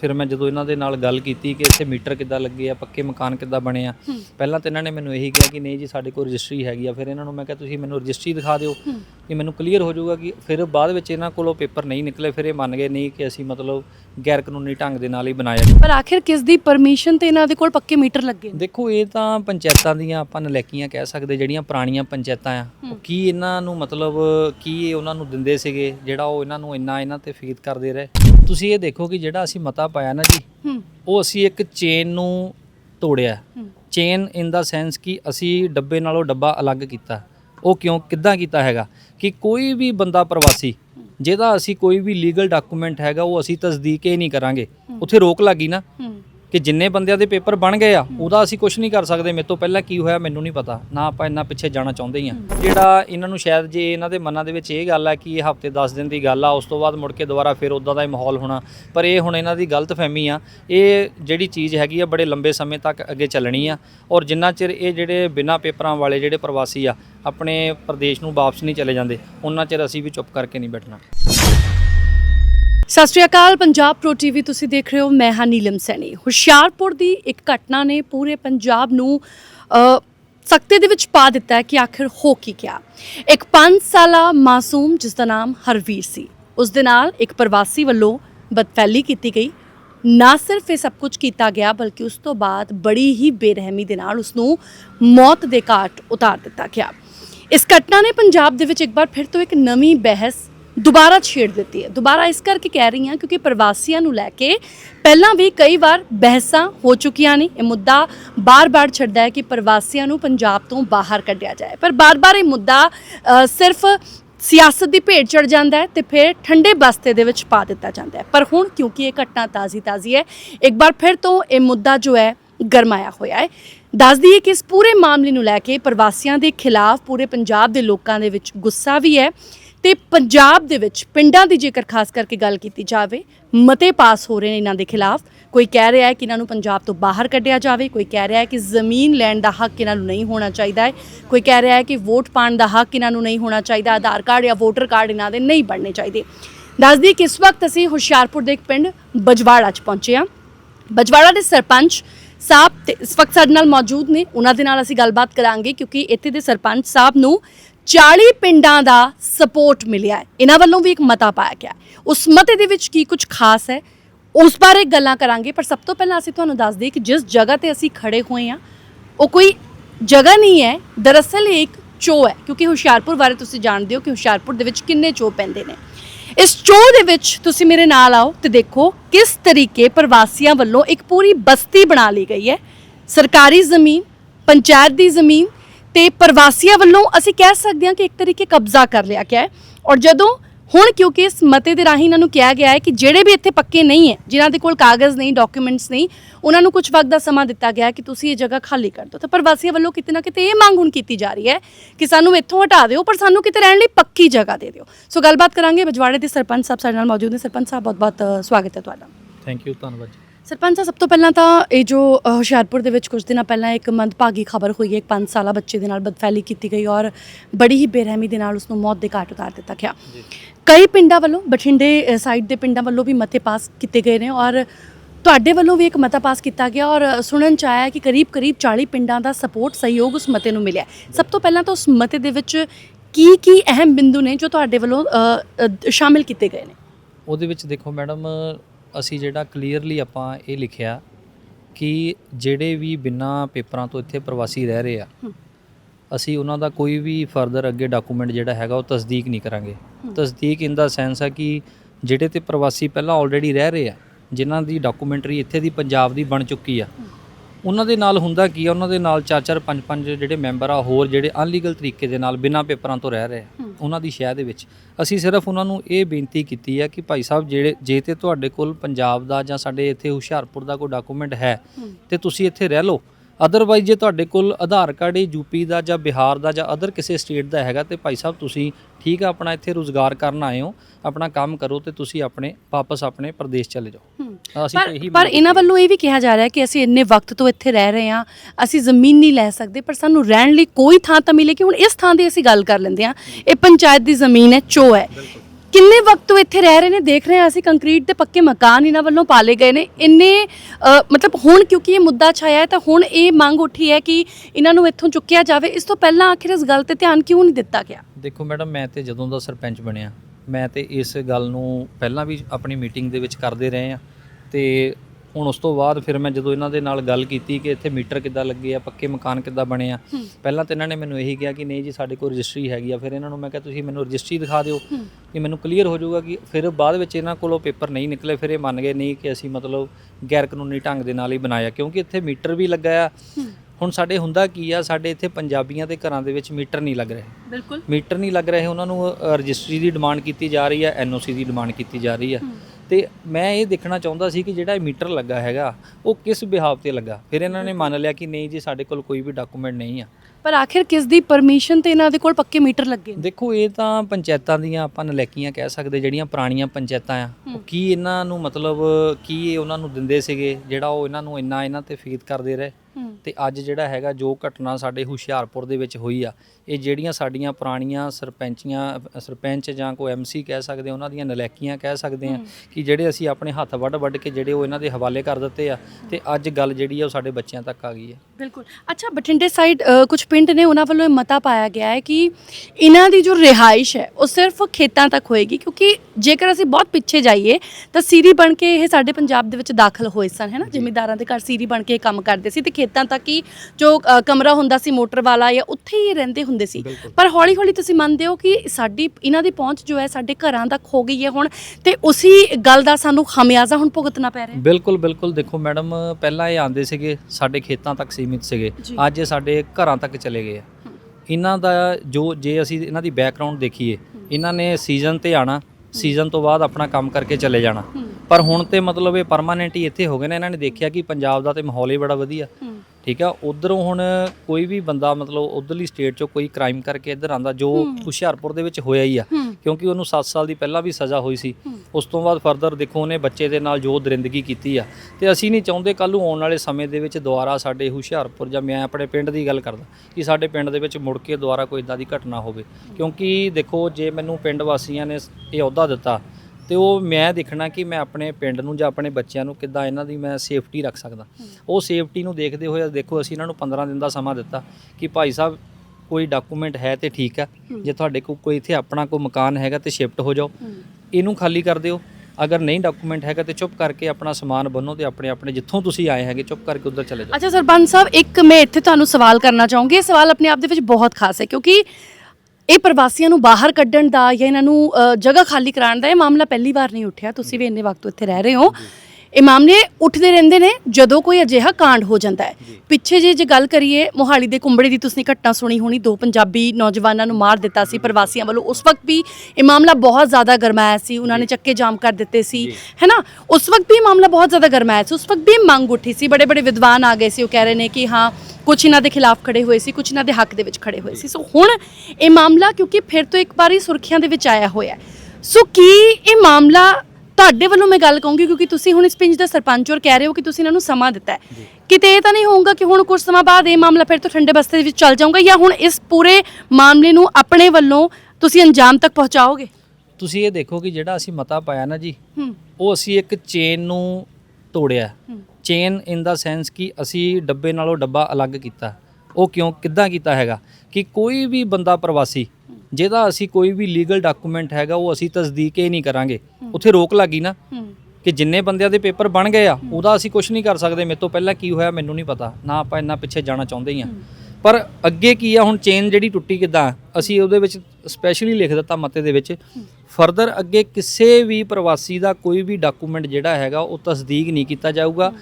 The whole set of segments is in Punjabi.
ਫਿਰ ਮੈਂ ਜਦੋਂ ਇਹਨਾਂ ਦੇ ਨਾਲ ਗੱਲ ਕੀਤੀ ਕਿ ਇੱਥੇ ਮੀਟਰ ਕਿੱਦਾਂ ਲੱਗੇ ਆ ਪੱਕੇ ਮਕਾਨ ਕਿੱਦਾਂ ਬਣੇ ਆ ਪਹਿਲਾਂ ਤਾਂ ਇਹਨਾਂ ਨੇ ਮੈਨੂੰ ਇਹੀ ਕਿਹਾ ਕਿ ਨਹੀਂ ਜੀ ਸਾਡੇ ਕੋਲ ਰਜਿਸਟਰੀ ਹੈਗੀ ਆ। ਫਿਰ ਇਹਨਾਂ ਨੂੰ ਮੈਂ ਕਿਹਾ ਤੁਸੀਂ ਮੈਨੂੰ ਰਜਿਸਟਰੀ ਦਿਖਾ ਦਿਓ ਕਿ ਮੈਨੂੰ ਕਲੀਅਰ ਹੋ ਜਾਊਗਾ ਕਿ ਫਿਰ ਬਾਅਦ ਵਿੱਚ ਇਹਨਾਂ ਕੋਲੋਂ ਪੇਪਰ ਨਹੀਂ ਨਿਕਲੇ। ਫਿਰ ਇਹ ਮੰਨ ਗਏ ਨਹੀਂ ਕਿ ਅਸੀਂ ਮਤਲਬ ਗੈਰ ਕਾਨੂੰਨੀ ਢੰਗ ਦੇ ਨਾਲ ਹੀ ਬਣਾਇਆ। ਪਰ ਆਖਿਰ ਕਿਸ ਦੀ ਪਰਮਿਸ਼ਨ ਤੇ ਇਹਨਾਂ ਦੇ ਕੋਲ ਪੱਕੇ ਮੀਟਰ ਲੱਗੇ? ਦੇਖੋ ਇਹ ਤਾਂ ਪੰਚਾਇਤਾਂ ਦੀਆਂ ਆਪਾਂ ਨਲੈਕੀਆਂ ਕਹਿ ਸਕਦੇ ਜਿਹੜੀਆਂ ਪੁਰਾਣੀਆਂ ਪੰਚਾਇਤਾਂ ਆ। ਕੀ ਇਹਨਾਂ ਨੂੰ ਮਤਲਬ ਕੀ ਇਹ ਉਹਨਾਂ ਨੂੰ ਦਿੰਦੇ ਸੀਗੇ ਜਿਹੜਾ ਉਹ ਇਹਨਾਂ ਨੂੰ ਇੰਨਾ ਇਹਨਾਂ ਤੇ ਫੀਡ ਕਰਦੇ ਰਹੇ? ਤੁਸੀਂ ਇਹ ਦੇਖੋ ਕਿ ਜਿਹੜਾ ਅਸੀਂ ਮਤਾ ਪਾਇਆ ਨਾ ਜੀ ਹੂੰ। ਉਹ ਅਸੀਂ ਇੱਕ ਚੇਨ ਨੂੰ ਤੋੜਿਆ। ਚੇਨ ਇਨ ਦਾ ਸੈਂਸ ਕਿ ਅਸੀਂ ਡੱਬੇ ਨਾਲੋਂ ਡੱਬਾ ਅਲੱਗ ਕੀਤਾ। ਉਹ ਕਿਉਂ ਕਿੱਦਾਂ ਕੀਤਾ ਹੈਗਾ? ਕਿ ਕੋਈ ਵੀ ਬੰਦਾ ਪ੍ਰਵਾਸੀ ਜਿਹਦਾ ਅਸੀਂ ਕੋਈ ਵੀ ਲੀਗਲ ਡਾਕੂਮੈਂਟ ਹੈਗਾ ਉਹ ਅਸੀਂ ਤਸਦੀਕ ਹੀ ਨਹੀਂ ਕਰਾਂਗੇ। ਉੱਥੇ ਰੋਕ ਲੱਗੀ ਨਾ। ਕਿ ਜਿੰਨੇ ਬੰਦਿਆਂ ਦੇ ਪੇਪਰ ਬਣ ਗਏ ਆ ਉਹਦਾ ਅਸੀਂ ਕੁਝ ਨਹੀਂ ਕਰ ਸਕਦੇ। ਮੇਰੇ ਤੋਂ ਪਹਿਲਾਂ ਕੀ ਹੋਇਆ ਮੈਨੂੰ ਨਹੀਂ ਪਤਾ। ਨਾ ਆਪਾਂ ਇੰਨਾ ਪਿੱਛੇ ਜਾਣਾ ਚਾਹੁੰਦੇ ਹੀ ਆ। ਜਿਹੜਾ ਇਹਨਾਂ ਨੂੰ ਸ਼ਾਇਦ ਜੇ ਇਹਨਾਂ ਦੇ ਮਨਾਂ ਦੇ ਵਿੱਚ ਇਹ ਗੱਲ ਹੈ ਕਿ ਇਹ ਹਫ਼ਤੇ 10 ਦਿਨ ਦੀ ਗੱਲ ਆ ਉਸ ਤੋਂ ਬਾਅਦ ਮੁੜ ਕੇ ਦੁਬਾਰਾ ਫਿਰ ਉਦਾਂ ਦਾ ਹੀ ਮਾਹੌਲ ਹੋਣਾ। ਪਰ ਇਹ ਹੁਣ ਇਹਨਾਂ ਦੀ ਗਲਤਫਹਿਮੀ ਆ। ਇਹ ਜਿਹੜੀ ਚੀਜ਼ ਹੈਗੀ ਆ ਬੜੇ ਲੰਬੇ ਸਮੇਂ ਤੱਕ ਅੱਗੇ ਚੱਲਣੀ ਆ। ਔਰ ਜਿੰਨਾ ਚਿਰ ਇਹ ਜਿਹੜੇ ਬਿਨਾਂ ਪੇਪਰਾਂ ਵਾਲੇ ਜਿਹੜੇ ਪ੍ਰਵਾਸੀ ਆ ਆਪਣੇ ਪ੍ਰਦੇਸ਼ ਨੂੰ ਵਾਪਸ ਨਹੀਂ ਚਲੇ ਜਾਂਦੇ ਉਹਨਾਂ ਚਿਰ ਅਸੀਂ ਵੀ ਚੁੱਪ ਕਰਕੇ ਨਹੀਂ ਬੈਠਣਾ। ਸਤਿ ਸ਼੍ਰੀ ਅਕਾਲ ਪੰਜਾਬ ਪ੍ਰੋ ਟੀਵੀ ਤੁਸੀਂ ਦੇਖ ਰਹੇ ਹੋ ਮੈਂ ਹਾਂ ਨੀਲਮ ਸੈਣੀ। ਹੁਸ਼ਿਆਰਪੁਰ ਦੀ ਇੱਕ ਘਟਨਾ ਨੇ ਪੂਰੇ ਪੰਜਾਬ ਨੂੰ ਅ, ਸਖਤੇ ਦੇ ਵਿੱਚ ਪਾ ਦਿੱਤਾ ਹੈ ਕਿ ਆਖਿਰ ਹੋ ਕੀ ਗਿਆ। ਇੱਕ 5 ਸਾਲਾ ਮਾਸੂਮ ਜਿਸ ਦਾ ਨਾਮ ਹਰਵੀਰ ਸੀ ਉਸ ਦੇ ਨਾਲ ਇੱਕ ਪ੍ਰਵਾਸੀ ਵੱਲੋਂ ਬਦਫੈਲੀ ਕੀਤੀ ਗਈ। ਨਾ ਸਿਰਫ ਇਹ ਸਭ ਕੁਝ ਕੀਤਾ ਗਿਆ ਬਲਕਿ ਉਸ ਤੋਂ ਬਾਅਦ ਬੜੀ ਹੀ ਬੇਰਹਿਮੀ ਦੇ ਨਾਲ ਉਸ ਨੂੰ ਮੌਤ ਦੇ ਘਾਟ ਉਤਾਰ ਦਿੱਤਾ ਗਿਆ। ਇਸ ਘਟਨਾ ਨੇ ਪੰਜਾਬ ਦੇ ਵਿੱਚ ਇੱਕ ਵਾਰ ਫਿਰ ਤੋਂ ਇੱਕ ਨਵੀਂ ਬਹਿਸ ਦੁਬਾਰਾ ਛੇੜ ਦਿੱਤੀ ਹੈ। ਦੁਬਾਰਾ ਇਸ ਕਰਕੇ ਕਹਿ ਰਹੀ ਹਾਂ ਕਿਉਂਕਿ ਪ੍ਰਵਾਸੀਆਂ ਨੂੰ ਲੈ ਕੇ ਪਹਿਲਾਂ ਵੀ ਕਈ ਵਾਰ ਬਹਿਸਾਂ ਹੋ ਚੁੱਕੀਆਂ ਨੇ। ਇਹ ਮੁੱਦਾ ਬਾਰ-ਬਾਰ ਛੱਡਦਾ ਹੈ ਕਿ ਪ੍ਰਵਾਸੀਆਂ ਨੂੰ ਪੰਜਾਬ ਤੋਂ ਬਾਹਰ ਕੱਢਿਆ ਜਾਏ। ਪਰ ਬਾਰ-ਬਾਰ ਇਹ ਮੁੱਦਾ ਅ, ਸਿਰਫ ਸਿਆਸਤ ਦੀ ਭੇਟ ਚੜ ਜਾਂਦਾ ਹੈ ਤੇ ਫਿਰ ਠੰਡੇ ਬਸਤੇ ਦੇ ਵਿੱਚ ਪਾ ਦਿੱਤਾ ਜਾਂਦਾ ਹੈ। ਪਰ ਹੁਣ ਕਿਉਂਕਿ ਇਹ ਘਟਨਾ ਤਾਜ਼ੀ-ਤਾਜ਼ੀ ਹੈ ਇੱਕ ਵਾਰ ਫਿਰ ਤੋਂ ਇਹ ਮੁੱਦਾ ਜੋ ਹੈ ਗਰਮਾਇਆ ਹੋਇਆ ਹੈ। ਦੱਸ ਦਈਏ ਕਿ ਇਸ ਪੂਰੇ ਮਾਮਲੇ ਨੂੰ ਲੈ ਕੇ ਪ੍ਰਵਾਸੀਆਂ ਦੇ ਖਿਲਾਫ ਪੂਰੇ ਪੰਜਾਬ ਦੇ ਲੋਕਾਂ ਦੇ ਵਿੱਚ ਗੁੱਸਾ ਵੀ ਹੈ। ਤੇ ਪੰਜਾਬ ਦੇ ਵਿੱਚ ਪਿੰਡਾਂ ਦੀ ਜੇਕਰ ਖਾਸ ਕਰਕੇ ਗੱਲ ਕੀਤੀ ਜਾਵੇ, ਮਤੇ ਪਾਸ ਹੋ ਰਹੇ ਨੇ ਇਹਨਾਂ ਦੇ ਖਿਲਾਫ। ਕੋਈ ਕਹਿ ਰਿਹਾ ਹੈ ਕਿ ਇਹਨਾਂ ਨੂੰ ਪੰਜਾਬ ਤੋਂ ਬਾਹਰ ਕੱਢਿਆ ਜਾਵੇ, ਕੋਈ ਕਹਿ ਰਿਹਾ ਹੈ ਕਿ ਜ਼ਮੀਨ ਲੈਣ ਦਾ ਹੱਕ ਇਹਨਾਂ ਨੂੰ ਨਹੀਂ ਹੋਣਾ ਚਾਹੀਦਾ ਹੈ, ਕੋਈ ਕਹਿ ਰਿਹਾ ਹੈ ਕਿ ਵੋਟ ਪਾਉਣ ਦਾ ਹੱਕ ਇਹਨਾਂ ਨੂੰ ਨਹੀਂ ਹੋਣਾ ਚਾਹੀਦਾ, ਆਧਾਰ ਕਾਰਡ ਜਾਂ ਵੋਟਰ ਕਾਰਡ ਇਹਨਾਂ ਦੇ ਨਹੀਂ ਬਣਨੇ ਚਾਹੀਦੇ। ਦੱਸਦੀ ਦਈਏ ਕਿ ਇਸ ਵਕਤ ਅਸੀਂ ਹੁਸ਼ਿਆਰਪੁਰ ਦੇ ਇੱਕ ਪਿੰਡ ਬਜਵਾੜਾ 'ਚ ਪਹੁੰਚੇ ਹਾਂ। ਬਜਵਾੜਾ ਦੇ ਸਰਪੰਚ ਸਾਹਿਬ ਤੇ ਇਸ ਵਕਤ ਸਾਡੇ ਨਾਲ ਮੌਜੂਦ ਨੇ। ਉਹਨਾਂ ਦੇ ਨਾਲ ਅਸੀਂ ਗੱਲਬਾਤ ਕਰਾਂਗੇ ਕਿਉਂਕਿ ਇੱਥੇ ਦੇ ਸਰਪੰਚ ਸਾਹਿਬ ਨੂੰ 40 ਪਿੰਡਾਂ ਦਾ ਸਪੋਰਟ ਮਿਲਿਆ ਹੈ। ਇਹਨਾਂ ਵੱਲੋਂ ਵੀ ਇੱਕ ਮਤਾ ਪਾਇਆ ਗਿਆ ਉਸ ਮਤੇ ਦੇ ਵਿੱਚ ਕੀ ਕੁਝ ਖਾਸ ਹੈ? ਉਸ ਬਾਰੇ ਗੱਲਾਂ ਕਰਾਂਗੇ, ਪਰ ਸਭ ਤੋਂ ਪਹਿਲਾਂ ਅਸੀਂ ਤੁਹਾਨੂੰ ਦੱਸ ਦਈਏ ਕਿ ਜਿਸ ਜਗ੍ਹਾ ਤੇ ਅਸੀਂ ਖੜੇ ਹੋਏ ਹਾਂ, ਉਹ ਕੋਈ ਜਗ੍ਹਾ ਨਹੀਂ ਹੈ। ਦਰਅਸਲ ਇਹ ਇੱਕ ਚੋ ਹੈ, ਕਿਉਂਕਿ ਹੁਸ਼ਿਆਰਪੁਰ ਬਾਰੇ ਤੁਸੀਂ ਜਾਣਦੇ ਹੋ ਕਿ ਹੁਸ਼ਿਆਰਪੁਰ ਦੇ ਵਿੱਚ ਕਿੰਨੇ ਚੋ ਪੈਂਦੇ ਨੇ। ਇਸ ਚੋਹ ਦੇ ਵਿੱਚ ਤੁਸੀਂ ਮੇਰੇ ਨਾਲ ਆਓ ਤੇ ਦੇਖੋ ਕਿਸ ਤਰੀਕੇ ਪ੍ਰਵਾਸੀਆਂ ਵੱਲੋਂ ਇੱਕ ਪੂਰੀ ਬਸਤੀ ਬਣਾ ਲਈ ਗਈ ਹੈ। ਸਰਕਾਰੀ ਜ਼ਮੀਨ, ਪੰਚਾਇਤ ਦੀ ਜ਼ਮੀਨ ਤੇ ਪ੍ਰਵਾਸੀਆਂ ਵੱਲੋਂ ਅਸੀਂ ਕਹਿ ਸਕਦੇ ਹਾਂ ਕਿ ਇੱਕ ਤਰੀਕੇ ਕਬਜ਼ਾ ਕਰ ਲਿਆ ਗਿਆ ਹੈ। ਔਰ ਜਦੋਂ ਹੁਣ ਕਿਉਂਕਿ ਇਸ ਮਤੇ ਦੇ ਰਾਹੀਂ ਇਹਨਾਂ ਨੂੰ ਕਿਹਾ ਗਿਆ ਹੈ ਕਿ ਜਿਹੜੇ ਵੀ ਇੱਥੇ ਪੱਕੇ ਨਹੀਂ ਹੈ, ਜਿਨ੍ਹਾਂ ਦੇ ਕੋਲ ਕਾਗਜ਼ ਨਹੀਂ ਡਾਕੂਮੈਂਟਸ ਨਹੀਂ, ਉਹਨਾਂ ਨੂੰ ਕੁਝ ਵਕਤ ਦਾ ਸਮਾਂ ਦਿੱਤਾ ਗਿਆ ਹੈ ਕਿ ਤੁਸੀਂ ਇਹ ਜਗ੍ਹਾ ਖਾਲੀ ਕਰ ਦਿਓ। ਤਾਂ ਪ੍ਰਵਾਸੀਆਂ ਵੱਲੋਂ ਕਿਤੇ ਨਾ ਕਿਤੇ ਇਹ ਮੰਗ ਹੁਣ ਕੀਤੀ ਜਾ ਰਹੀ ਹੈ ਕਿ ਸਾਨੂੰ ਇੱਥੋਂ ਹਟਾ ਦਿਓ, ਪਰ ਸਾਨੂੰ ਕਿਤੇ ਰਹਿਣ ਲਈ ਪੱਕੀ ਜਗ੍ਹਾ ਦੇ ਦਿਓ। ਸੋ ਗੱਲਬਾਤ ਕਰਾਂਗੇ। ਬਜਵਾੜੇ ਦੇ ਸਰਪੰਚ ਸਾਹਿਬ ਸਾਡੇ ਨਾਲ ਮੌਜੂਦ ਨੇ। ਸਰਪੰਚ ਸਾਹਿਬ, ਬਹੁਤ-ਬਹੁਤ ਸਵਾਗਤ ਹੈ ਤੁਹਾਡਾ। ਥੈਂਕ ਯੂ ਧੰਨਵਾਦ ਸਰਪੰਚ ਸਾਹਿਬ ਸਭ ਤੋਂ ਪਹਿਲਾਂ ਤਾਂ ਇਹ ਜੋ ਅ, ਹੁਸ਼ਿਆਰਪੁਰ ਦੇ ਵਿੱਚ ਕੁਝ ਦਿਨਾਂ ਪਹਿਲਾਂ ਇੱਕ ਮੰਦਭਾਗੀ ਖਬਰ ਹੋਈ ਹੈ ਇੱਕ 5 ਸਾਲਾ ਬੱਚੇ ਦੇ ਨਾਲ ਬਦਫੈਲੀ ਕੀਤੀ ਗਈ ਔਰ ਬੜੀ ਹੀ ਬੇਰਹਿਮੀ ਦੇ ਨਾਲ ਉਸ ਨੂੰ ਮੌਤ ਦੇ ਘਾਟ ਉਤਾਰ ਦਿੱਤਾ ਗਿਆ। ਕਈ ਪਿੰਡਾਂ ਵੱਲੋਂ ਬਠਿੰਡੇ ਸਾਈਡ ਦੇ ਪਿੰਡਾਂ ਵੱਲੋਂ ਵੀ ਮਤੇ ਪਾਸ ਕੀਤੇ ਗਏ ਨੇ ਔਰ ਤੁਹਾਡੇ ਵੱਲੋਂ ਵੀ ਇੱਕ ਮਤਾ ਪਾਸ ਕੀਤਾ ਗਿਆ ਔਰ ਸੁਣਨ ਚ ਆਇਆ ਕਿ ਕਰੀਬ-ਕਰੀਬ 40 ਪਿੰਡਾਂ ਦਾ ਸਪੋਰਟ ਸਹਿਯੋਗ ਉਸ ਮਤੇ ਨੂੰ ਮਿਲਿਆ ਸਭ ਤੋਂ ਪਹਿਲਾਂ ਤਾਂ ਉਸ ਮਤੇ ਦੇ ਵਿੱਚ ਕੀ ਕੀ ਅਹਿਮ ਬਿੰਦੂ ਨੇ ਜੋ ਤੁਹਾਡੇ ਵੱਲੋਂ ਅ, ਅ, ਸ਼ਾਮਿਲ ਕੀਤੇ ਗਏ ਨੇ? ਉਹਦੇ ਵਿੱਚ ਦੇਖੋ ਮੈਡਮ ਅਸੀਂ ਜਿਹੜਾ ਕਲੀਅਰਲੀ ਆਪਾਂ ਇਹ ਲਿਖਿਆ ਕਿ ਜਿਹੜੇ ਵੀ ਬਿਨਾਂ ਪੇਪਰਾਂ ਤੋਂ ਇੱਥੇ ਪ੍ਰਵਾਸੀ ਰਹਿ ਰਹੇ ਆ। ਅਸੀਂ ਉਹਨਾਂ ਦਾ ਕੋਈ ਵੀ ਫਰਦਰ ਅੱਗੇ ਡਾਕੂਮੈਂਟ ਜਿਹੜਾ ਹੈਗਾ ਉਹ ਤਸਦੀਕ ਨਹੀਂ ਕਰਾਂਗੇ। ਤਸਦੀਕ ਇਨ ਦਾ ਸੈਂਸ ਹੈ ਕਿ ਜਿਹੜੇ ਤੇ ਪ੍ਰਵਾਸੀ ਪਹਿਲਾਂ ਆਲਰੇਡੀ ਰਹਿ ਰਹੇ ਆ ਜਿਨ੍ਹਾਂ ਦੀ ਡਾਕੂਮੈਂਟਰੀ ਇੱਥੇ ਦੀ ਪੰਜਾਬ ਦੀ ਬਣ ਚੁੱਕੀ ਆ ਉਹਨਾਂ ਦੇ ਨਾਲ ਹੁੰਦਾ ਕੀ ਆ ਉਹਨਾਂ ਦੇ ਨਾਲ ਚਾਰ ਚਾਰ ਪੰਜ ਪੰਜ ਜਿਹੜੇ ਮੈਂਬਰ ਆ ਹੋਰ ਜਿਹੜੇ ਅਨਲੀਗਲ ਤਰੀਕੇ ਦੇ ਨਾਲ ਬਿਨਾਂ ਪੇਪਰਾਂ ਤੋਂ ਰਹਿ ਰਹੇ ਆ। ਉਹਨਾਂ ਦੀ ਸ਼ਹਿਰ ਦੇ ਵਿੱਚ ਅਸੀਂ ਸਿਰਫ ਉਹਨਾਂ ਨੂੰ ਇਹ ਬੇਨਤੀ ਕੀਤੀ ਹੈ ਕਿ ਭਾਈ ਸਾਹਿਬ ਜਿਹੜੇ ਜੇ ਤੇ ਤੁਹਾਡੇ ਕੋਲ ਪੰਜਾਬ ਦਾ ਜਾਂ ਸਾਡੇ ਇੱਥੇ ਹੁਸ਼ਿਆਰਪੁਰ ਦਾ ਕੋਈ ਡਾਕੂਮੈਂਟ ਹੈ। ਤੇ ਤੁਸੀਂ ਇੱਥੇ ਰਹਿ ਲਓ ਅਦਰਵਾਈਜ਼ ਜੇ ਤੁਹਾਡੇ ਕੋਲ ਆਧਾਰ ਕਾਰਡ ਯੂਪੀ ਦਾ ਜਾਂ ਬਿਹਾਰ ਦਾ ਜਾਂ ਅਦਰ ਕਿਸੇ ਸਟੇਟ ਦਾ ਹੈਗਾ ਤੇ ਭਾਈ ਸਾਹਿਬ ਤੁਸੀਂ ਠੀਕ ਆ ਆਪਣਾ ਇੱਥੇ ਰੋਜ਼ਗਾਰ ਕਰਨ ਆਏ ਹੋ ਆਪਣਾ ਕੰਮ ਕਰੋ ਤੇ ਤੁਸੀਂ ਆਪਣੇ ਵਾਪਸ ਆਪਣੇ ਪ੍ਰਦੇਸ਼ ਚਲੇ ਜਾਓ। ਅਸੀਂ ਪਰ ਤਾਂ ਇਹੀ ਪਰ ਮੰਗ ਇਹਨਾਂ ਵੱਲੋਂ ਇਹ ਵੀ ਕਿਹਾ ਜਾ ਰਿਹਾ ਕਿ ਅਸੀਂ ਇੰਨੇ ਵਕਤ ਤੋਂ ਇੱਥੇ ਰਹਿ ਰਹੇ ਹਾਂ ਅਸੀਂ ਜ਼ਮੀਨ ਨਹੀਂ ਲੈ ਸਕਦੇ ਪਰ ਸਾਨੂੰ ਰਹਿਣ ਲਈ ਕੋਈ ਥਾਂ ਤਾਂ ਮਿਲੇ ਕਿ ਹੁਣ ਇਸ ਥਾਂ ਦੀ ਅਸੀਂ ਗੱਲ ਕਰ ਲੈਂਦੇ ਹਾਂ। ਇਹ ਪੰਚਾਇਤ ਦੀ ਜ਼ਮੀਨ ਹੈ ਚੋ ਹੈ। ਕਿੰਨੇ ਵਕਤ ਤੋਂ ਇੱਥੇ ਰਹਿ ਰਹੇ ਨੇ ਦੇਖ ਰਹੇ ਹਾਂ ਅਸੀਂ ਕੰਕਰੀਟ ਦੇ ਪੱਕੇ ਮਕਾਨ ਇਹਨਾਂ ਵੱਲੋਂ ਪਾਲੇ ਗਏ ਨੇ। ਇੰਨੇ ਅ, ਮਤਲਬ ਹੁਣ ਕਿਉਂਕਿ ਇਹ ਮੁੱਦਾ ਛਾਇਆ ਹੈ ਤਾਂ ਹੁਣ ਇਹ ਮੰਗ ਉੱਠੀ ਹੈ ਕਿ ਇਹਨਾਂ ਨੂੰ ਇੱਥੋਂ ਚੁੱਕਿਆ ਜਾਵੇ। ਇਸ ਤੋਂ ਪਹਿਲਾਂ ਆਖਿਰ ਇਸ ਗੱਲ ਤੇ ਧਿਆਨ ਕਿਉਂ ਨਹੀਂ ਦਿੱਤਾ ਗਿਆ? ਦੇਖੋ ਮੈਡਮ ਮੈਂ ਤੇ ਜਦੋਂ ਦਾ ਸਰਪੰਚ ਬਣਿਆ ਮੈਂ ਤੇ ਇਸ ਗੱਲ ਨੂੰ ਪਹਿਲਾਂ ਵੀ ਆਪਣੀ ਮੀਟਿੰਗ ਦੇ ਵਿੱਚ ਕਰਦੇ ਰਹੇ ਆ ਤੇ ਹੁਣ ਉਸ ਤੋਂ ਬਾਅਦ ਫਿਰ ਮੈਂ ਜਦੋਂ ਇਹਨਾਂ ਦੇ ਨਾਲ ਗੱਲ ਕੀਤੀ ਕਿ ਇੱਥੇ ਮੀਟਰ ਕਿੱਦਾਂ ਲੱਗੇ ਆ ਪੱਕੇ ਮਕਾਨ ਕਿੱਦਾਂ ਬਣੇ ਆ ਪਹਿਲਾਂ ਤਾਂ ਇਹਨਾਂ ਨੇ ਮੈਨੂੰ ਇਹੀ ਕਿਹਾ ਕਿ ਨਹੀਂ ਜੀ ਸਾਡੇ ਕੋਲ ਰਜਿਸਟਰੀ ਹੈਗੀ ਆ। ਫਿਰ ਇਹਨਾਂ ਨੂੰ ਮੈਂ ਕਿਹਾ ਤੁਸੀਂ ਮੈਨੂੰ ਰਜਿਸਟਰੀ ਦਿਖਾ ਦਿਓ ਕਿ ਮੈਨੂੰ ਕਲੀਅਰ ਹੋ ਜਾਊਗਾ ਕਿ ਫਿਰ ਬਾਅਦ ਵਿੱਚ ਇਹਨਾਂ ਕੋਲੋਂ ਪੇਪਰ ਨਹੀਂ ਨਿਕਲੇ। ਫਿਰ ਇਹ ਮੰਨ ਗਏ ਨਹੀਂ ਕਿ ਅਸੀਂ ਮਤਲਬ ਗੈਰ ਕਾਨੂੰਨੀ ਢੰਗ ਦੇ ਨਾਲ ਹੀ ਬਣਾਇਆ ਕਿਉਂਕਿ ਇੱਥੇ ਮੀਟਰ ਵੀ ਲੱਗਾ ਆ। ਹੁਣ ਸਾਡੇ ਹੁੰਦਾ ਕੀ ਆ ਸਾਡੇ ਇੱਥੇ ਪੰਜਾਬੀਆਂ ਦੇ ਘਰਾਂ ਦੇ ਵਿੱਚ ਮੀਟਰ ਨਹੀਂ ਲੱਗ ਰਹੇ। ਬਿਲਕੁਲ। ਮੀਟਰ ਨਹੀਂ ਲੱਗ ਰਹੇ ਉਹਨਾਂ ਨੂੰ ਰਜਿਸਟਰੀ ਦੀ ਡਿਮਾਂਡ ਕੀਤੀ ਜਾ ਰਹੀ ਹੈ ਐਨਓਸੀ ਦੀ ਡਿਮਾਂਡ ਕੀਤੀ ਜਾ ਰਹੀ ਹੈ। ਤੇ ਮੈਂ ਇਹ ਦੇਖਣਾ ਚਾਹੁੰਦਾ ਸੀ ਕਿ ਜਿਹੜਾ ਇਹ ਮੀਟਰ ਲੱਗਾ ਹੈਗਾ ਉਹ ਕਿਸ ਬਿਹਾਵ ਤੇ ਲੱਗਾ? ਫਿਰ ਇਹਨਾਂ ਨੇ ਮੰਨ ਲਿਆ ਕਿ ਨਹੀਂ ਜੀ ਸਾਡੇ ਕੋਲ ਕੋਈ ਵੀ ਡਾਕੂਮੈਂਟ ਨਹੀਂ ਆ। ਪਰ ਆਖਿਰ ਕਿਸ ਦੀ ਪਰਮਿਸ਼ਨ ਤੇ ਇਹਨਾਂ ਦੇ ਕੋਲ ਪੱਕੇ ਮੀਟਰ ਲੱਗੇ? ਦੇਖੋ ਇਹ ਤਾਂ ਪੰਚਾਇਤਾਂ ਦੀਆਂ ਆਪਾਂ ਨਲੈਕੀਆਂ ਕਹਿ ਸਕਦੇ ਜਿਹੜੀਆਂ ਪੁਰਾਣੀਆਂ ਪੰਚਾਇਤਾਂ ਆ। ਕੀ ਇਹਨਾਂ ਨੂੰ ਮਤਲਬ ਕੀ ਇਹ ਉਹਨਾਂ ਨੂੰ ਦਿੰਦੇ ਸੀਗੇ ਜਿਹੜਾ ਉਹ ਇਹਨਾਂ ਨੂੰ ਇੰਨਾ ਇਹਨਾਂ ਤੇ ਫੀਡ ਕਰਦੇ ਰਹੇ? ਤੇ ਅੱਜ ਜਿਹੜਾ ਹੈਗਾ ਜੋ ਘਟਨਾ ਸਾਡੇ ਹੁਸ਼ਿਆਰਪੁਰ ਦੇ ਵਿੱਚ ਹੋਈ ਆ ਇਹ ਜਿਹੜੀਆਂ ਸਾਡੀਆਂ ਪੁਰਾਣੀਆਂ ਸਰਪੰਚੀਆਂ ਸਰਪੰਚ ਜਾਂ ਕੋਈ ਐਮਸੀ ਕਹਿ ਸਕਦੇ ਉਹਨਾਂ ਦੀਆਂ ਨਲੈਕੀਆਂ ਕਹਿ ਸਕਦੇ ਆ ਕਿ ਜਿਹੜੇ ਅਸੀਂ ਆਪਣੇ ਹੱਥ ਵੱਢ ਵੱਢ ਕੇ ਜਿਹੜੇ ਉਹ ਇਹਨਾਂ ਦੇ ਹਵਾਲੇ ਕਰ ਦਿੱਤੇ ਆ ਤੇ ਅੱਜ ਗੱਲ ਜਿਹੜੀ ਆ ਉਹ ਸਾਡੇ ਬੱਚਿਆਂ ਤੱਕ ਆ ਗਈ ਹੈ ਬਿਲਕੁਲ। ਅੱਛਾ ਬਠਿੰਡੇ ਸਾਈਡ ਕੁਝ ਪਿੰਡ ਨੇ ਉਹਨਾਂ ਵੱਲੋਂ ਇਹ ਮਤਾ ਪਾਇਆ ਗਿਆ ਹੈ ਕਿ ਇਹਨਾਂ ਦੀ ਜੋ ਰਿਹਾਇਸ਼ ਹੈ ਉਹ ਸਿਰਫ ਖੇਤਾਂ ਤੱਕ ਹੋਏਗੀ ਕਿਉਂਕਿ ਜੇਕਰ ਅਸੀਂ ਬਹੁਤ ਪਿੱਛੇ ਜਾਈਏ ਤਾਂ ਸੀਰੀ ਬਣ ਕੇ ਇਹ ਸਾਡੇ ਪੰਜਾਬ ਦੇ ਵਿੱਚ ਦਾਖਲ ਹੋਏ ਸਨ ਹੈ ਨਾ? ਜ਼ਿਮੀਂਦਾਰਾਂ ਦੇ ਘਰ ਸੀਰੀ ਬਣ ਕੇ ਕੰਮ ਕਰਦੇ ਸੀ ਤੇ ਖੇਤਾਂ ਤੱਕ ਹੀ ਜੋ ਅ, ਕਮਰਾ ਹੁੰਦਾ ਸੀ ਮੋਟਰ ਵਾਲਾ ਜਾਂ ਉੱਥੇ ਹੀ ਰਹਿੰਦੇ ਹੁੰਦੇ ਸੀ। ਪਰ ਹੌਲੀ ਹੌਲੀ ਤੁਸੀਂ ਮੰਨਦੇ ਹੋ ਕਿ ਸਾਡੀ ਇਹਨਾਂ ਦੀ ਪਹੁੰਚ ਜੋ ਹੈ ਸਾਡੇ ਘਰਾਂ ਤੱਕ ਹੋ ਗਈ ਹੈ ਹੁਣ ਤੇ ਉਸੇ ਗੱਲ ਦਾ ਸਾਨੂੰ ਖਮਿਆਜ਼ਾ ਹੁਣ ਭੁਗਤਣਾ ਪੈ ਰਿਹਾ। ਹੈ ਬਿਲਕੁਲ ਬਿਲਕੁਲ। ਦੇਖੋ ਮੈਡਮ ਪਹਿਲਾਂ ਇਹ ਆਂਦੇ ਸੀਗੇ ਸਾਡੇ ਖੇਤਾਂ ਤੱਕ ਸੀਮਿਤ ਸੀਗੇ। ਜੀ। ਅੱਜ ਇਹ ਸਾਡੇ ਘਰਾਂ ਤੱਕ ਚਲੇ ਗਏ ਆ। ਇਹਨਾਂ ਦਾ ਜੋ ਜੇ ਅਸੀਂ ਇਹਨਾਂ ਦੀ ਬੈਕਗ੍ਰਾਉਂਡ ਦੇਖੀਏ ਇਹਨਾਂ ਨੇ ਸੀਜ਼ਨ ਤੇ ਆਣਾ ਸੀਜ਼ਨ ਤੋਂ ਬਾਅਦ ਆਪਣਾ ਕੰਮ ਕਰਕੇ ਚਲੇ ਜਾਣਾ। ਪਰ ਹੁਣ ਤੇ ਮਤਲਬ ਇਹ ਪਰਮਾਨੈਂਟ ਹੀ ਇੱਥੇ ਹੋ ਗਏ ਨੇ। ਇਹਨਾਂ ਨੇ ਦੇਖਿਆ ਕਿ ਪੰਜਾਬ ਦਾ ਤੇ ਮਾਹੌਲ ਹੀ ਬੜਾ ਵਧੀਆ। ਠੀਕ ਆ ਉਧਰੋਂ ਹੁਣ ਕੋਈ ਵੀ ਬੰਦਾ ਮਤਲਬ ਉਧਰਲੀ ਸਟੇਟ ਚੋਂ ਕੋਈ ਕ੍ਰਾਈਮ ਕਰਕੇ ਇੱਧਰ ਆਂਦਾ ਜੋ ਹੁਸ਼ਿਆਰਪੁਰ ਦੇ ਵਿੱਚ ਹੋਇਆ ਹੀ ਆ ਕਿਉਂਕਿ ਉਹਨੂੰ 7 ਸਾਲ ਦੀ ਪਹਿਲਾਂ ਵੀ ਸਜ਼ਾ ਹੋਈ ਸੀ। ਉਸ ਤੋਂ ਬਾਅਦ ਫਰਦਰ ਦੇਖੋ ਉਹਨੇ ਬੱਚੇ ਦੇ ਨਾਲ ਜੋ ਦਰਿੰਦਗੀ ਕੀਤੀ ਆ। ਤੇ ਅਸੀਂ ਨਹੀਂ ਚਾਹੁੰਦੇ ਕੱਲ ਨੂੰ ਆਉਣ ਵਾਲੇ ਸਮੇਂ ਦੇ ਵਿੱਚ ਦੁਬਾਰਾ ਸਾਡੇ ਹੁਸ਼ਿਆਰਪੁਰ ਜਾਂ ਮੈਂ ਆਪਣੇ ਪਿੰਡ ਦੀ ਗੱਲ ਕਰਦਾ ਕਿ ਸਾਡੇ ਪਿੰਡ ਦੇ ਵਿੱਚ ਮੁੜ ਕੇ ਦੁਬਾਰਾ ਕੋਈ ਇਦਾਂ ਦੀ ਘਟਨਾ ਹੋਵੇ। ਕਿਉਂਕਿ ਦੇਖੋ ਜੇ ਮੈਨੂੰ ਪਿੰਡ ਵਾਸੀਆਂ ਨੇ ਇਹ ਅਹੁਦਾ ਦਿੱਤਾ ਤੇ ਉਹ ਮੈਂ ਦੇਖਣਾ ਕਿ ਮੈਂ ਆਪਣੇ ਪਿੰਡ ਨੂੰ ਜਾਂ ਆਪਣੇ ਬੱਚਿਆਂ ਨੂੰ ਕਿੱਦਾਂ ਇਹਨਾਂ ਦੀ ਮੈਂ ਸੇਫਟੀ ਰੱਖ ਸਕਦਾ। ਉਹ ਸੇਫਟੀ ਨੂੰ ਦੇਖਦੇ ਹੋਏ ਦੇਖੋ ਅਸੀਂ ਇਹਨਾਂ ਨੂੰ 15 ਦਿਨ ਦਾ ਸਮਾਂ ਦਿੱਤਾ ਕਿ ਭਾਈ ਸਾਹਿਬ ਕੋਈ ਡਾਕੂਮੈਂਟ ਹੈ ਤੇ ਠੀਕ ਆ ਜੇ ਤੁਹਾਡੇ ਕੋਲ ਕੋਈ ਇੱਥੇ ਆਪਣਾ ਕੋਈ ਮਕਾਨ ਹੈਗਾ ਤੇ ਸ਼ਿਫਟ ਹੋ ਜਾਓ। ਹੂੰ। ਇਹਨੂੰ ਖਾਲੀ ਕਰ ਦਿਓ। ਅਗਰ ਨਹੀਂ ਡਾਕੂਮੈਂਟ ਹੈਗਾ ਤੇ ਚੁੱਪ ਕਰਕੇ ਆਪਣਾ ਸਮਾਨ ਬੰਨੋ ਤੇ ਆਪਣੇ ਆਪਣੇ ਜਿੱਥੋਂ ਤੁਸੀਂ ਆਏ ਹੈਗੇ ਚੁੱਪ ਕਰਕੇ ਉੱਧਰ ਚਲੇ ਜਾਓ। ਅੱਛਾ ਸਰਪੰਚ ਸਾਹਿਬ ਇੱਕ ਮੈਂ ਇੱਥੇ ਤੁਹਾਨੂੰ ਸਵਾਲ ਕਰਨਾ ਚਾਹੂੰਗੀ। ਇਹ ਸਵਾਲ ਆਪਣੇ ਆਪ ਦੇ ਵਿੱਚ ਬਹੁਤ ਖਾਸ ਹੈ ਕਿਉਂਕਿ ਇਹ ਪ੍ਰਵਾਸੀਆਂ ਨੂੰ ਬਾਹਰ ਕੱਢਣ ਦਾ ਜਾਂ ਇਹਨਾਂ ਨੂੰ ਅ, ਜਗ੍ਹਾ ਖਾਲੀ ਕਰਾਉਣ ਦਾ ਇਹ ਮਾਮਲਾ ਪਹਿਲੀ ਵਾਰ ਨਹੀਂ ਉੱਠਿਆ। ਤੁਸੀਂ ਵੀ ਇੰਨੇ ਵਕਤ ਤੋਂ ਇੱਥੇ ਰਹਿ ਰਹੇ ਹੋ। ਇਹ ਮਾਮਲੇ ਉੱਠਦੇ ਰਹਿੰਦੇ ਨੇ ਜਦੋਂ ਕੋਈ ਅਜਿਹਾ ਕਾਂਡ ਹੋ ਜਾਂਦਾ ਹੈ। ਪਿੱਛੇ ਜੇ ਜੇ ਗੱਲ ਕਰੀਏ ਮੋਹਾਲੀ ਦੇ ਕੁੰਬੜੇ ਦੀ ਤੁਸੀਂ ਘਟਨਾ ਸੁਣੀ ਹੋਣੀ ਦੋ ਪੰਜਾਬੀ ਨੌਜਵਾਨਾਂ ਨੂੰ ਮਾਰ ਦਿੱਤਾ ਸੀ ਪ੍ਰਵਾਸੀਆਂ ਵੱਲੋਂ। ਉਸ ਵਕਤ ਵੀ ਇਹ ਮਾਮਲਾ ਬਹੁਤ ਜ਼ਿਆਦਾ ਗਰਮਾਇਆ ਸੀ ਉਹਨਾਂ ਨੇ ਚੱਕੇ ਜਾਮ ਕਰ ਦਿੱਤੇ ਸੀ ਹੈ ਨਾ ਉਸ ਵਕਤ ਵੀ ਇਹ ਮਾਮਲਾ ਬਹੁਤ ਜ਼ਿਆਦਾ ਗਰਮਾਇਆ ਸੀ ਉਸ ਵਕਤ ਵੀ ਮੰਗ ਉੱਠੀ ਸੀ। ਬੜੇ ਬੜੇ ਵਿਦਵਾਨ ਆ ਗਏ ਸੀ ਉਹ ਕਹਿ ਰਹੇ ਨੇ ਕਿ ਹਾਂ ਕੁਝ ਇਹਨਾਂ ਦੇ ਖਿਲਾਫ ਖੜੇ ਹੋਏ ਸੀ ਕੁਝ ਇਹਨਾਂ ਦੇ ਹੱਕ ਦੇ ਵਿੱਚ ਖੜੇ ਹੋਏ ਸੀ। ਸੋ ਹੁਣ ਇਹ ਮਾਮਲਾ ਕਿਉਂਕਿ ਫਿਰ ਤੋਂ ਇੱਕ ਵਾਰੀ ਸੁਰਖੀਆਂ ਦੇ ਵਿੱਚ ਆਇਆ ਹੋਇਆ ਸੋ ਕੀ ਇਹ ਮਾਮਲਾ ਤੁਹਾਡੇ ਵੱਲੋਂ ਮੈਂ ਗੱਲ ਕਹੂੰਗੀ ਕਿਉਂਕਿ ਤੁਸੀਂ ਹੁਣ ਇਸ ਪਿੰਜ ਦੇ ਸਰਪੰਚ ਔਰ ਕਹਿ ਰਹੇ ਹੋ ਕਿ ਤੁਸੀਂ ਇਹਨਾਂ ਨੂੰ ਸਮਾਂ ਦਿੱਤਾ ਹੈ। ਕਿਤੇ ਇਹ ਤਾਂ ਨਹੀਂ ਹੋਊਗਾ ਕਿ ਹੁਣ ਕੁਝ ਸਮਾਂ ਬਾਅਦ ਇਹ ਮਾਮਲਾ ਫਿਰ ਤੋਂ ਠੰਡੇ ਬਸਤੇ ਦੇ ਵਿੱਚ ਚੱਲ ਜਾਊਗਾ ਜਾਂ ਹੁਣ ਇਸ ਪੂਰੇ ਮਾਮਲੇ ਨੂੰ ਆਪਣੇ ਵੱਲੋਂ ਤੁਸੀਂ ਅੰਜਾਮ ਤੱਕ ਪਹੁੰਚਾਓਗੇ? ਤੁਸੀਂ ਇਹ ਦੇਖੋ ਕਿ ਜਿਹੜਾ ਅਸੀਂ ਮਤਾ ਪਾਇਆ ਨਾ ਜੀ ਉਹ ਅਸੀਂ ਇੱਕ ਚੇਨ ਨੂੰ ਤੋੜਿਆ। ਚੇਨ ਇਨ ਦਾ ਸੈਂਸ ਕਿ ਅਸੀਂ ਡੱਬੇ ਨਾਲੋਂ ਡੱਬਾ ਅਲੱਗ ਕੀਤਾ। ਉਹ ਕਿਉਂ ਕਿੱਦਾਂ ਕੀਤਾ ਹੈਗਾ ਕਿ ਕੋਈ ਵੀ ਬੰਦਾ ਪ੍ਰਵਾਸੀ ਜਿਹਦਾ ਅਸੀਂ ਕੋਈ ਵੀ ਲੀਗਲ ਡਾਕੂਮੈਂਟ ਹੈਗਾ ਉਹ ਅਸੀਂ ਤਸਦੀਕ ਹੀ ਨਹੀਂ ਕਰਾਂਗੇ। ਉੱਥੇ ਰੋਕ ਲੱਗੀ ਨਾ। ਕਿ ਜਿੰਨੇ ਬੰਦਿਆਂ ਦੇ ਪੇਪਰ ਬਣ ਗਏ ਆ ਉਹਦਾ ਅਸੀਂ ਕੁਝ ਨਹੀਂ ਕਰ ਸਕਦੇ। ਮੇਰੇ ਤੋਂ ਪਹਿਲਾਂ ਕੀ ਹੋਇਆ ਮੈਨੂੰ ਨਹੀਂ ਪਤਾ। ਨਾ ਆਪਾਂ ਇੰਨਾ ਪਿੱਛੇ ਜਾਣਾ ਚਾਹੁੰਦੇ ਹੀ ਆ। ਪਰ ਅੱਗੇ ਕੀ ਆ ਹੁਣ ਚੇਨ ਜਿਹੜੀ ਟੁੱਟੀ ਕਿਦਾਂ? ਅਸੀਂ ਉਹਦੇ ਵਿੱਚ ਸਪੈਸ਼ਲੀ ਲਿਖ ਦਿੱਤਾ ਮਤੇ ਦੇ ਵਿੱਚ। ਫਰਦਰ ਅੱਗੇ ਕਿਸੇ ਵੀ ਪ੍ਰਵਾਸੀ ਦਾ ਕੋਈ ਵੀ ਡਾਕੂਮੈਂਟ ਜਿਹੜਾ ਹੈਗਾ ਉਹ ਤਸਦੀਕ ਨਹੀਂ ਕੀਤਾ ਜਾਊਗਾ।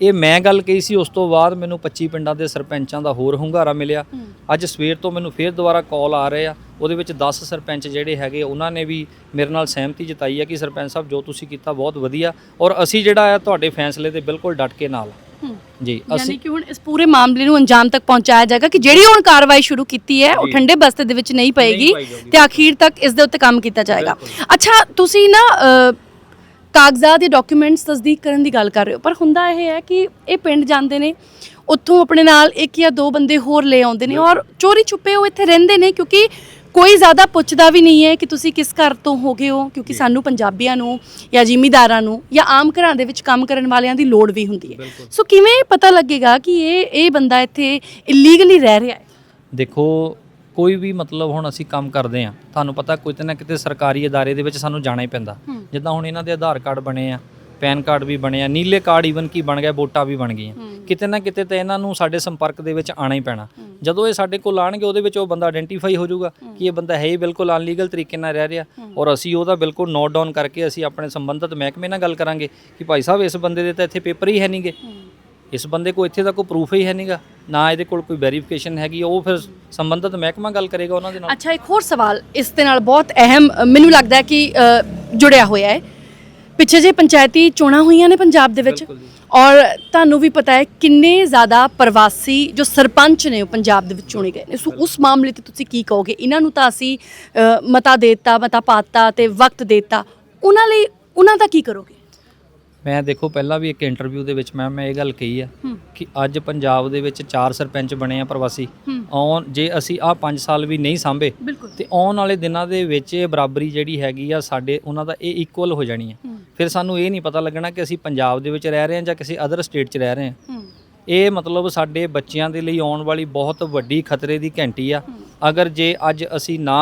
ਇਹ ਮੈਂ ਗੱਲ ਕਹੀ ਸੀ ਉਸ ਤੋਂ ਬਾਅਦ ਮੈਨੂੰ 25 ਪਿੰਡਾਂ ਦੇ ਸਰਪੰਚਾਂ ਦਾ ਹੋਰ ਹੁੰਗਾਰਾ ਮਿਲਿਆ ਅੱਜ ਸਵੇਰ ਤੋਂ ਮੈਨੂੰ ਫੇਰ ਦੁਬਾਰਾ ਕਾਲ ਆ ਰਹੇ ਆ ਉਹਦੇ ਵਿੱਚ 10 ਸਰਪੰਚ ਜਿਹੜੇ ਹੈਗੇ ਉਹਨਾਂ ਨੇ ਵੀ ਮੇਰੇ ਨਾਲ ਸਹਿਮਤੀ ਜਤਾਈ ਹੈ ਕਿ ਸਰਪੰਚ ਸਾਹਿਬ ਜੋ ਤੁਸੀਂ ਕੀਤਾ ਬਹੁਤ ਵਧੀਆ ਔਰ ਅਸੀਂ ਜਿਹੜਾ ਆ ਤੁਹਾਡੇ ਫੈਸਲੇ ਤੇ ਬਿਲਕੁਲ ਡਟ ਕੇ ਨਾਲ। ਹੂੰ ਜੀ ਯਾਨੀ ਅਸੀਂ ਕਿ ਹੁਣ ਇਸ ਪੂਰੇ ਮਾਮਲੇ ਨੂੰ ਅੰਜਾਮ ਤੱਕ ਪਹੁੰਚਾਇਆ ਜਾਏਗਾ ਕਿ ਜਿਹੜੀ ਹੁਣ ਕਾਰਵਾਈ ਸ਼ੁਰੂ ਕੀਤੀ ਹੈ ਉਹ। ਠੰਡੇ ਬਸਤੇ ਦੇ ਵਿੱਚ ਨਹੀਂ ਪਏਗੀ। ਤੇ ਅਖੀਰ ਤੱਕ ਇਸ ਦੇ ਉੱਤੇ ਕੰਮ ਕੀਤਾ ਜਾਏਗਾ ਅੱਛਾ ਤੁਸੀਂ ਨਾ ਕਾਗਜ਼ਾਤ ਦੇ ਡਾਕੂਮੈਂਟਸ ਤਸਦੀਕ ਕਰਨ ਦੀ ਗੱਲ ਕਰ ਰਹੇ ਹੋ। ਪਰ ਹੁੰਦਾ ਇਹ ਹੈ ਕਿ ਇਹ ਪਿੰਡ ਜਾਂਦੇ ਨੇ ਉੱਥੋਂ ਆਪਣੇ ਨਾਲ ਇੱਕ ਜਾਂ ਦੋ ਬੰਦੇ ਹੋਰ ਲੈ ਆਉਂਦੇ ਨੇ ਔਰ ਚੋਰੀ ਛੁਪੇ ਉਹ ਇੱਥੇ ਰਹਿੰਦੇ ਨੇ ਕਿਉਂਕਿ ਕੋਈ ਜ਼ਿਆਦਾ ਪੁੱਛਦਾ ਵੀ ਨਹੀਂ ਹੈ ਕਿ ਤੁਸੀਂ ਕਿਸ ਘਰ ਤੋਂ ਹੋ ਗਏ ਹੋ ਕਿਉਂਕਿ ਸਾਨੂੰ ਪੰਜਾਬੀਆਂ ਨੂੰ ਜਾਂ ਜ਼ਿਮੀਦਾਰਾਂ ਨੂੰ ਜਾਂ ਆਮ ਘਰਾਂ ਦੇ ਵਿੱਚ ਕੰਮ ਕਰਨ ਵਾਲਿਆਂ ਦੀ ਲੋੜ ਵੀ ਹੁੰਦੀ ਹੈ। ਸੋ ਕਿਵੇਂ ਪਤਾ ਲੱਗੇਗਾ ਕਿ ਇਹ ਇਹ ਬੰਦਾ ਇੱਥੇ ਇਲੀਗਲੀ ਰਹਿ ਰਿਹਾ ਹੈ? ਦੇਖੋ ਕੋਈ ਵੀ ਮਤਲਬ ਹੁਣ ਅਸੀਂ ਕੰਮ ਕਰਦੇ ਆ ਤੁਹਾਨੂੰ ਪਤਾ ਕਿਤੇ ਨਾ ਕਿਤੇ ਸਰਕਾਰੀ ادارے ਦੇ ਵਿੱਚ ਸਾਨੂੰ ਜਾਣਾ ਹੀ ਪੈਂਦਾ ਹੂੰ। ਜਿੱਦਾਂ ਹੁਣ ਇਹਨਾਂ ਦੇ ਆਧਾਰ ਕਾਰਡ ਬਣੇ ਆ ਪੈਨ ਕਾਰਡ ਵੀ ਬਣੇ ਆ ਨੀਲੇ ਕਾਰਡ ਈਵਨ ਕੀ ਬਣ ਗਿਆ ਵੋਟਾਂ ਵੀ ਬਣ ਗਈਆਂ ਹੂੰ। ਕਿਤੇ ਨਾ ਕਿਤੇ ਤੇ ਇਹਨਾਂ ਨੂੰ ਸਾਡੇ ਸੰਪਰਕ ਦੇ ਵਿੱਚ ਆਣਾ ਹੀ ਪੈਣਾ ਜਦੋਂ ਇਹ ਸਾਡੇ ਕੋਲ ਆਣਗੇ ਉਹਦੇ ਵਿੱਚ ਉਹ ਬੰਦਾ ਆਇਡੈਂਟੀਫਾਈ ਹੋ ਜਾਊਗਾ ਕਿ ਇਹ ਬੰਦਾ ਹੈ ਹੀ ਬਿਲਕੁਲ ਅਨਲੀਗਲ ਤਰੀਕੇ ਨਾਲ ਰਹਿ ਰਿਹਾ ਔਰ ਅਸੀਂ ਉਹਦਾ ਬਿਲਕੁਲ ਨੋਟ ਡਾਊਨ ਕਰਕੇ ਅਸੀਂ ਆਪਣੇ ਸੰਬੰਧਿਤ ਮਹਿਕਮੇ ਨਾਲ ਗੱਲ ਕਰਾਂਗੇ ਕਿ ਭਾਈ ਸਾਹਿਬ ਇਸ ਬੰਦੇ ਦੇ ਤਾਂ ਇੱਥੇ ਪੇਪਰ ਹੀ ਹੈ ਨਹੀਂਗੇ ਇਸ ਬੰਦੇ ਕੋਲ ਇੱਥੇ ਦਾ ਕੋਈ ਪ੍ਰੂਫ ਹੀ ਹੈ ਨਹੀਂਗਾ ਨਾ ਇਹਦੇ ਕੋਲ ਕੋਈ ਵੈਰੀਫਿਕੇਸ਼ਨ ਹੈਗੀ ਉਹ ਫਿਰ ਸੰਬੰਧਿਤ ਮਹਿਕਮਾ ਗੱਲ ਕਰੇਗਾ ਉਹਨਾਂ ਦੇ ਨਾਲ। ਅੱਛਾ ਇੱਕ ਹੋਰ ਸਵਾਲ ਇਸ ਦੇ ਨਾਲ ਬਹੁਤ ਅਹਿਮ ਮੈਨੂੰ ਲੱਗਦਾ ਹੈ ਕਿ ਜੁੜਿਆ ਹੋਇਆ ਹੈ। ਪਿੱਛੇ ਜੇ ਪੰਚਾਇਤੀ ਚੋਣਾਂ ਹੋਈਆਂ ਨੇ ਪੰਜਾਬ ਦੇ ਵਿੱਚ। ਔਰ ਤੁਹਾਨੂੰ ਵੀ ਪਤਾ ਹੈ ਕਿੰਨੇ ਜ਼ਿਆਦਾ ਪ੍ਰਵਾਸੀ ਜੋ ਸਰਪੰਚ ਨੇ ਉਹ ਪੰਜਾਬ ਦੇ ਵਿੱਚ ਚੁਣੇ ਗਏ ਨੇ। ਸੋ ਉਸ ਮਾਮਲੇ ਤੇ ਤੁਸੀਂ ਕੀ ਕਹੋਗੇ? ਇਹਨਾਂ ਨੂੰ ਤਾਂ ਅਸੀਂ ਮਤਾ ਦੇਤਾ ਮਤਾ ਪਾਤਾ ਤੇ ਵਕਤ ਦੇਤਾ। ਉਹਨਾਂ ਲਈ ਉਹਨਾਂ ਦਾ ਕੀ ਕਰੋਗੇ? ਮੈਂ ਦੇਖੋ ਪਹਿਲਾਂ ਵੀ ਇੱਕ ਇੰਟਰਵਿਊ ਦੇ ਵਿੱਚ ਮੈਂ ਮੈਂ ਇਹ ਗੱਲ ਕਹੀ ਆ ਕਿ ਅੱਜ ਪੰਜਾਬ ਦੇ ਵਿੱਚ ਚਾਰ ਸਰਪੰਚ ਬਣੇ ਆ ਪ੍ਰਵਾਸੀ। ਆਉਣ ਜੇ ਅਸੀਂ ਆਹ 5 ਸਾਲ ਵੀ ਨਹੀਂ ਸਾਂਭੇ ਤੇ ਆਉਣ ਵਾਲੇ ਦਿਨਾਂ ਦੇ ਵਿੱਚ ਇਹ ਬਰਾਬਰੀ ਜਿਹੜੀ ਹੈਗੀ ਆ ਸਾਡੇ ਉਹਨਾਂ ਦਾ ਇਹ ਇਕੁਅਲ ਹੋ ਜਾਣੀ ਹੂੰ। ਫਿਰ ਸਾਨੂੰ ਇਹ ਨਹੀਂ ਪਤਾ ਲੱਗਣਾ ਕਿ ਅਸੀਂ ਪੰਜਾਬ ਦੇ ਵਿੱਚ ਰਹਿ ਰਹੇ ਹਾਂ ਜਾਂ ਕਿਸੇ ਅਦਰ ਸਟੇਟ 'ਚ ਰਹਿ ਰਹੇ ਹੂੰ। ਇਹ ਮਤਲਬ ਸਾਡੇ ਬੱਚਿਆਂ ਦੇ ਲਈ ਆਉਣ ਵਾਲੀ ਬਹੁਤ ਵੱਡੀ ਖਤਰੇ ਦੀ ਘੰਟੀ ਆ। ਅਗਰ ਜੇ ਅੱਜ ਅਸੀਂ ਨਾ